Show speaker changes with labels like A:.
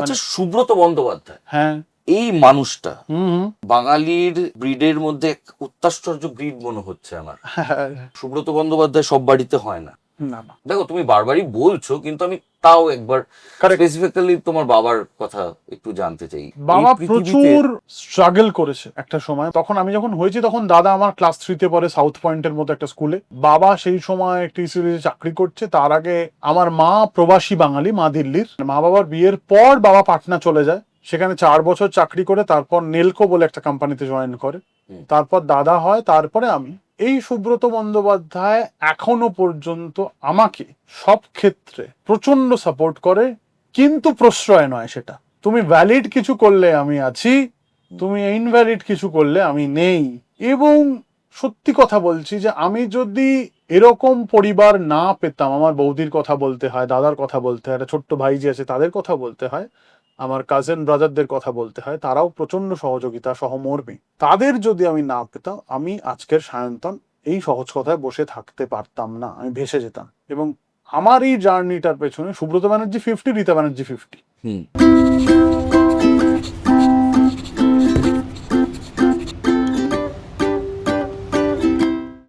A: আচ্ছা সুব্রত বন্দ্যোপাধ্যায়
B: হ্যাঁ।
A: এই মানুষটা। বাঙালির ব্রিডের মধ্যে এক অত্যাশ্চর্য ব্রিড মনে হচ্ছে আমার।
B: হ্যাঁ,
A: সুব্রত বন্দ্যোপাধ্যায় সব বাড়িতে হয় না। দেখো তুমি বারবারই বলছো কিন্তু আমি তাও একবার. স্পেসিফিক্যালি তোমার বাবার কথা একটু জানতে চাই।
B: বাবা প্রচুর স্ট্রাগল করেছে একটা সময়। তখন আমি যখন হয়েছি তখন দাদা আমার ক্লাস থ্রিতে পড়ে সাউথ পয়েন্টের মতো একটা স্কুলে বাবা সেই সময় টি সিরিজে চাকরি করছে। তার আগে আমার মা প্রবাসী বাঙালি মা দিল্লির। মা বাবার বিয়ের পর বাবা পাটনা চলে যায়। সেখানে চার বছর চাকরি করে তারপর নেলকো বলে একটা কোম্পানিতে জয়েন করে। তারপর দাদা হয় তারপরে আমি। এই সুব্রত বন্দ্যোপাধ্যায় এখনও পর্যন্ত আমাকে সব ক্ষেত্রে প্রচণ্ড সাপোর্ট করে, কিন্তু প্রশ্রয় নয় সেটা। তুমি ভ্যালিড কিছু করলে আমি আছি, তুমি ইনভ্যালিড কিছু করলে আমি নেই। এবং সত্যি কথা বলছি যে আমি যদি এরকম পরিবার না পেতাম, আমার বৌদির কথা বলতে হয়, দাদার কথা বলতে হয়, একটা ছোট্ট ভাই যে আছে, তাদের কথা বলতে হয় আমার কাজেন ব্রাদারদের কথা বলতে হয়, তারাও প্রচণ্ড সহযোগিতা সহমর্মী। তাদের যদি আমি না পেতাম, আমি আজকের সায়ন্তন এই সহজ কথায় বসে থাকতে পারতাম না, আমি ভেসে যেতাম। এবং আমার এই জার্নিটার পেছনে সুব্রত ব্যানার্জি ফিফটি রীতা ব্যানার্জি ফিফটি